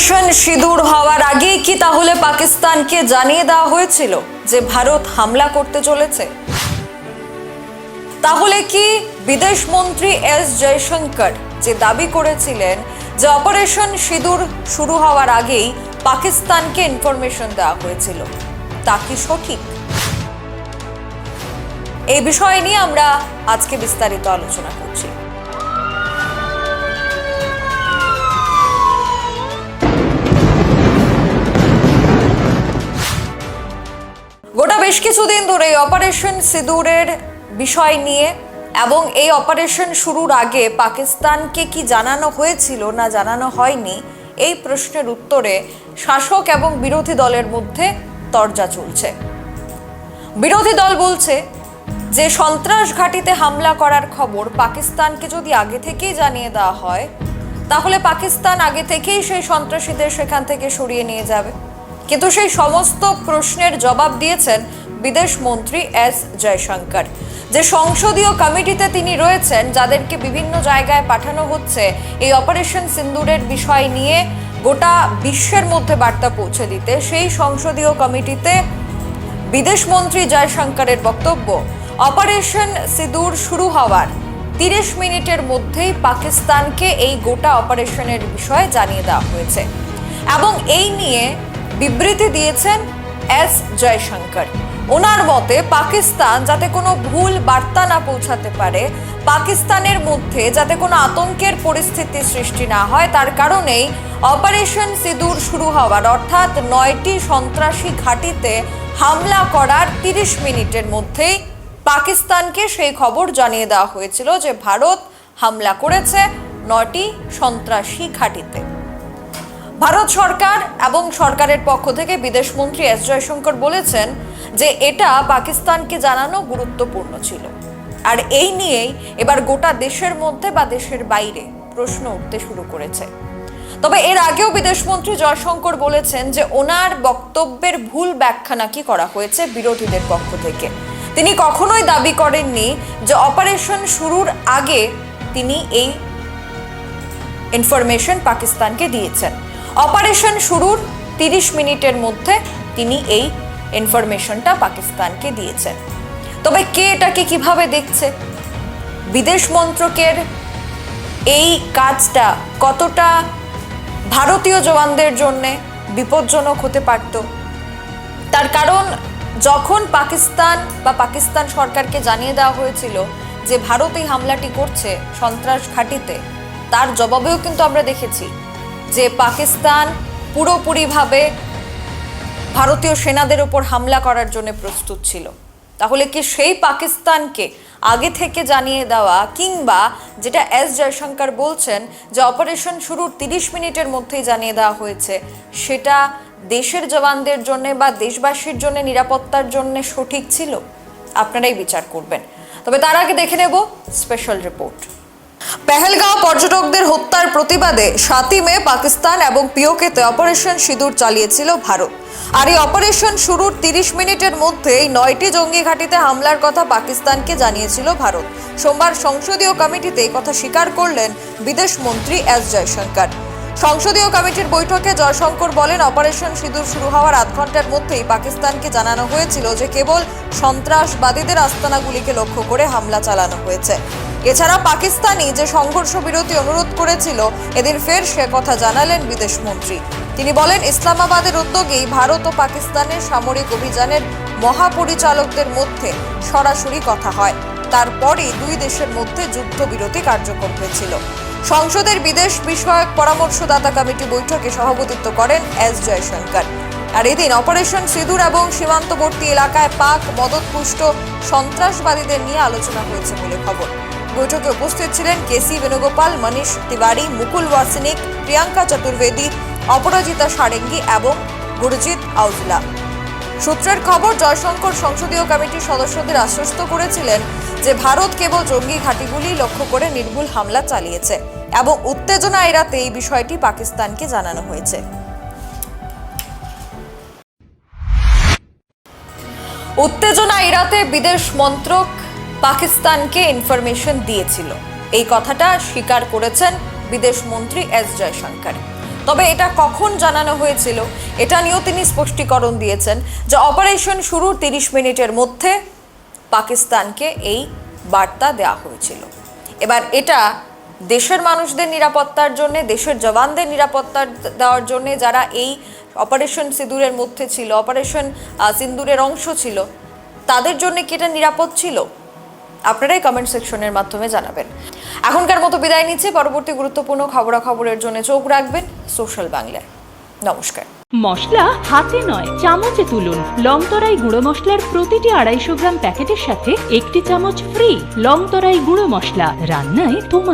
Operation সিঁদুর হওয়ার আগেই কি তাহলে পাকিস্তানকে জানিয়ে দেওয়া হয়েছিল যে ভারত হামলা করতে চলেছে? তাহলে কি বিদেশ মন্ত্রী এস জয়শঙ্কর যে দাবি করেছিলেন যে অপারেশন সিঁদুর শুরু হওয়ার আগেই পাকিস্তানকে ইনফরমেশন দেওয়া হয়েছিল, তা কি সঠিক? এই বিষয় নিয়ে আমরা আজকে বিস্তারিত আলোচনা করছি। গোটা বেশ কিছুদিন ধরে অপারেশন সিঁদুরের বিষয় নিয়ে এবং এই অপারেশন শুরুর আগে পাকিস্তানকে কি জানানো হয়েছিল না জানানো হয়নি, এই প্রশ্নের উত্তরে শাসক এবং বিরোধী দলের মধ্যে তরজা চলছে। বিরোধী দল বলছে যে সন্ত্রাস ঘাঁটিতে হামলা করার খবর পাকিস্তানকে যদি আগে থেকেই জানিয়ে দেওয়া হয়, তাহলে পাকিস্তান আগে থেকেই সেই সন্ত্রাসীদের সেখান থেকে সরিয়ে নিয়ে যাবে। কিন্তু সেই সমস্ত প্রশ্নের জবাব দিয়েছেন বিদেশ মন্ত্রী এস জয়শঙ্কর। যে সংসদীয় কমিটিতে তিনি রয়েছেন, যাদেরকে বিভিন্ন জায়গায় পাঠানো হচ্ছে, এই অপারেশন সিন্দুরের বিষয় নিয়ে গোটা বিশ্বের মধ্যে বার্তা পৌঁছে দিতে, সেই সংসদীয় কমিটিতে বিদেশ মন্ত্রী জয়শঙ্করের বক্তব্য, অপারেশন সিঁদুর শুরু হওয়ার তিরিশ মিনিটের মধ্যেই পাকিস্তানকে এই গোটা অপারেশনের বিষয়ে জানিয়ে দেওয়া হয়েছে। এবং এই নিয়ে বিবৃতি দিয়েছেন এস জয়শঙ্কর। ওনার মতে, পাকিস্তান যাতে কোনো ভুল বার্তা না পৌঁছাতে পারে, পাকিস্তানের মধ্যে যাতে কোনো আতঙ্কের পরিস্থিতি সৃষ্টি না হয়, তার কারণেই অপারেশন সিঁদুর শুরু হওয়ার, অর্থাৎ নয়টি সন্ত্রাসী ঘাঁটিতে হামলা করার তিরিশ মিনিটের মধ্যেই পাকিস্তানকে সেই খবর জানিয়ে দেওয়া হয়েছিল যে ভারত হামলা করেছে নয়টি সন্ত্রাসী ঘাঁটিতে। ভারত সরকার এবং সরকারের পক্ষ থেকে বিদেশমন্ত্রী এস জয়শঙ্কর বলেছেন যে এটা পাকিস্তানকে জানানো গুরুত্বপূর্ণ ছিল। আর এই নিয়েই এবার গোটা দেশের মধ্যে বা দেশের বাইরে প্রশ্ন উঠতে শুরু করেছে। তবে এর আগেও বিদেশমন্ত্রী জয়শঙ্কর বলেছেন যে ওনার বক্তব্যের ভুল ব্যাখ্যা নাকি করা হয়েছে বিরোধীদের পক্ষ থেকে। তিনি কখনোই দাবি করেননি যে অপারেশন শুরুর আগে তিনি এই ইনফরমেশন পাকিস্তানকে দিয়েছেন। অপারেশন শুরুর তিরিশ মিনিটের মধ্যে তিনি এই ইনফরমেশনটা পাকিস্তানকে দিয়েছেন। তবে কে এটাকে কীভাবে দেখছে? বিদেশ মন্ত্রকের এই কাজটা কতটা ভারতীয় জওয়ানদের জন্য বিপজ্জনক হতে পারত? তার কারণ, যখন পাকিস্তান বা পাকিস্তান সরকারকে জানিয়ে দেওয়া হয়েছিল যে ভারত এই হামলাটি করছে সন্ত্রাস ঘাঁটিতে, তার জবাবেও কিন্তু আমরা দেখেছি। যে পাকিস্তান পুরোপুরিভাবে ভারতীয় সেনাদের ওপর হামলা করার জন্য প্রস্তুত ছিল। তাহলে কি সেই পাকিস্তানকে আগে থেকে জানিয়ে দেওয়া কিংবা যেটা এস জয়শঙ্কর বলছেন যে অপারেশন শুরুর তিরিশ মিনিটের মধ্যেই জানিয়ে দেওয়া হয়েছে, সেটা দেশের জওয়ানদের জন্য বা দেশবাসীর জন্য নিরাপত্তার জন্য সঠিক ছিল? আপনারাই বিচার করবেন। তবে তার আগে দেখে নেব স্পেশাল রিপোর্ট। পেহেলগাঁও পর্যটকদের হত্যার প্রতিবাদে সাতই মে পাকিস্তান এবং পিওকেতে অপারেশন সিঁদুর চালিয়েছিল ভারত। আর এই অপারেশন শুরুর তিরিশ মিনিটের মধ্যেই নয়টি জঙ্গি ঘাঁটিতে হামলার কথা পাকিস্তানকে জানিয়েছিল ভারত। সোমবার সংসদীয় কমিটিতে কথা স্বীকার করলেন বিদেশ মন্ত্রী এস জয়শঙ্কর। সংসদীয় কমিটির বৈঠকে জয়শঙ্কর বলেন, অপারেশন সিঁদুর শুরু হওয়ার আধ ঘণ্টার মধ্যেই পাকিস্তানকে জানানো হয়েছিল যে কেবল সন্ত্রাসবাদীদের আস্তানাগুলিকে লক্ষ্য করে হামলা চালানো হয়েছে। এছাড়া পাকিস্তানি যে সংঘর্ষ বিরতি অনুরোধ করেছিল, এদিন ফের সে কথা জানালেন বিদেশমন্ত্রী তিনি বলেন, ইসলামাবাদের উদ্যোগেই ভারত ও পাকিস্তানের সামরিক অভিযানের মহাপরিচালকদের মধ্যে সরাসরি কথা হয়। তারপরই দুই দেশের মধ্যে যুদ্ধবিরতি কার্যকর হয়েছিল। সংসদের বিদেশ বিষয়ক পরামর্শদাতা কমিটি বৈঠকে সভাপতিত্ব করেন এস জয়শঙ্কর। আর এদিন অপারেশন সিঁদুর এবং সীমান্তবর্তী এলাকায় পাক মদতপুষ্ট সন্ত্রাসবাদীদের নিয়ে আলোচনা হয়েছে বলে খবর। বৈঠকে উপস্থিত ছিলেন কেসি বেণুগোপাল, মনীষ তিওয়ারি, মুকুল ওয়াসনিক প্রিয়াঙ্কা চতুর্বেদী, অপরাজিতা সারেঙ্গি এবং গুরজিৎ আউজলা। সূত্রের খবর, জয়শঙ্কর সংসদীয় কমিটির সদস্যদের আশ্বস্ত করেছিলেন যে ভারত কেবল জঙ্গি ঘাঁটিগুলি লক্ষ্য করে নির্ভুল হামলা চালিয়েছে এবং উত্তেজনা এড়াতে এই বিষয়টি পাকিস্তানকে জানানো হয়েছে। উত্তেজনা এড়াতে বিদেশ মন্ত্রক পাকিস্তানকে ইনফরমেশন দিয়েছিল। এই কথাটা স্বীকার করেছেন বিদেশ মন্ত্রী এস জয়শঙ্কর। তবে এটা কখন জানানো হয়েছিল, এটা নিয়েও তিনি স্পষ্টীকরণ দিয়েছেন যে অপারেশন শুরুর তিরিশ মিনিটের মধ্যে পাকিস্তানকে এই বার্তা দেওয়া হয়েছিল। এবার এটা দেশের মানুষদের নিরাপত্তার জন্য, দেশের জওয়ানদের নিরাপত্তা দেওয়ার জন্য যারা এই অপারেশন সিঁদুরের মধ্যে ছিল অপারেশন সিন্দুরের অংশ ছিল, তাদের জন্য কি এটা নিরাপদ ছিল? আপনারাই কমেন্ট সেকশনের মাধ্যমে জানাবেন। এখনকার মতো বিদায় নিচ্ছে। পরবর্তী গুরুত্বপূর্ণ খবরাখবরের জন্য চোখ রাখবেন সোশ্যাল বাংলায়। নমস্কার। মশলা হাতে নয়, চামচে তুলুন। লংতরাই গুঁড়ো মশলার প্রতিটি আড়াইশো গ্রাম প্যাকেটের সাথে একটি চামচ ফ্রি লংতরাই গুঁড়ো মশলা। রান্নায় তোমার